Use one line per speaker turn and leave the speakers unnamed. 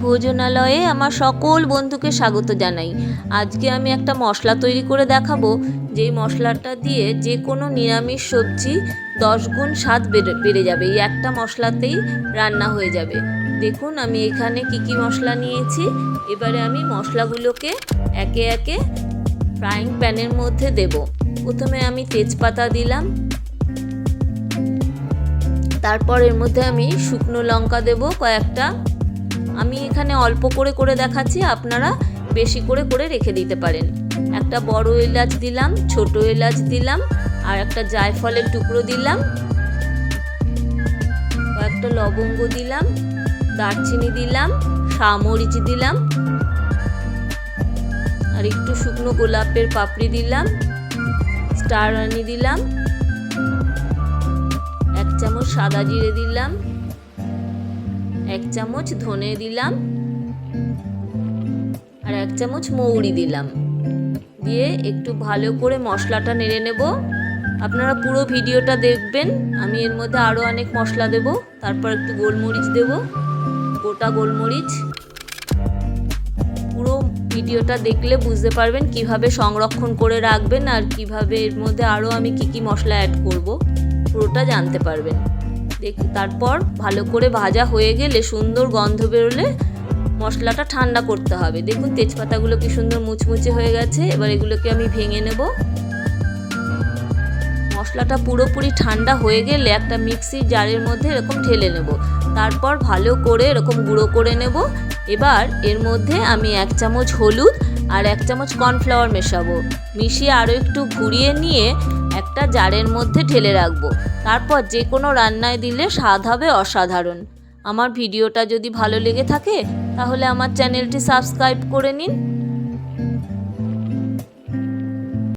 ভোজনালয়ে আমার সকল বন্ধুকে স্বাগত জানাই। আজকে আমি একটা মশলা তৈরি করে দেখাবো। যেই মশলাটা দিয়ে যে কোনো নিরামিষ সবজি দশ গুণ স্বাদ বেড়ে বেড়ে যাবে। এই একটা মশলাতেই রান্না হয়ে যাবে। দেখুন, আমি এখানে কি কি মশলা নিয়েছি। এবারে আমি মশলাগুলোকে একে একে ফ্রাইং প্যানের মধ্যে দেব। প্রথমে আমি তেজপাতা দিলাম। তারপর এর মধ্যে আমি শুকনো লঙ্কা দেব কয়েকটা। আমি এখানে অল্প করে করে দেখাচ্ছি, আপনারা বেশি করে করে রেখে দিতে পারেন। একটা বড় এলাচ দিলাম, ছোট এলাচ দিলাম, আর একটা জায়ফলের টুকরো দিলাম। কয়েকটা লবঙ্গ দিলাম, দারচিনি দিলাম সামরিচ দিলাম, আর একটু শুকনো গোলাপের পাপড়ি দিলাম, স্টার রানি দিলাম, এক চামচ সাদা জিরে দিলাম এক চামচ ধনে দিলাম আর এক চামচ মৌরি দিলাম। দিয়ে একটু ভালো করে মশলাটা নেড়ে নেব। আপনারা পুরো ভিডিওটা দেখবেন। আমি এর মধ্যে আরও অনেক মশলা দেব। তারপর একটু গোলমরিচ দেব। গোটা গোলমরিচ। পুরো ভিডিওটা দেখলে বুঝতে পারবেন কীভাবে সংরক্ষণ করে রাখবেন আর কীভাবে এর মধ্যে আরও আমি কি কি মশলা অ্যাড করব। পুরোটা জানতে পারবেন। তারপর ভালো করে ভাজা হয়ে গেলে সুন্দর গন্ধ বেরোলে মশলাটা ঠান্ডা করতে হবে। দেখুন তেজপাতাগুলো কি সুন্দর মুচমুচে হয়ে গেছে। এবার এগুলোকে আমি ভেঙে নেব। মশলাটা পুরোপুরি ঠান্ডা হয়ে গেলে একটা মিক্সির জারের মধ্যে এরকম ঢেলে নেব। তারপর ভালো করে এরকম গুঁড়ো করে নেব। এবার এর মধ্যে আমি এক চামচ হলুদ আর এক চামচ কর্নফ্লাওয়ার মেশাবো। মিশিয়ে আরও একটু ঘুরিয়ে নিয়ে একটা জারের মধ্যে ঢেলে রাখব। তারপর যে কোনো রান্নায় দিলে স্বাদ হবে অসাধারণ। আমার ভিডিওটা যদি ভালো লেগে থাকে, তাহলে আমার চ্যানেলটি সাবস্ক্রাইব করে নিন।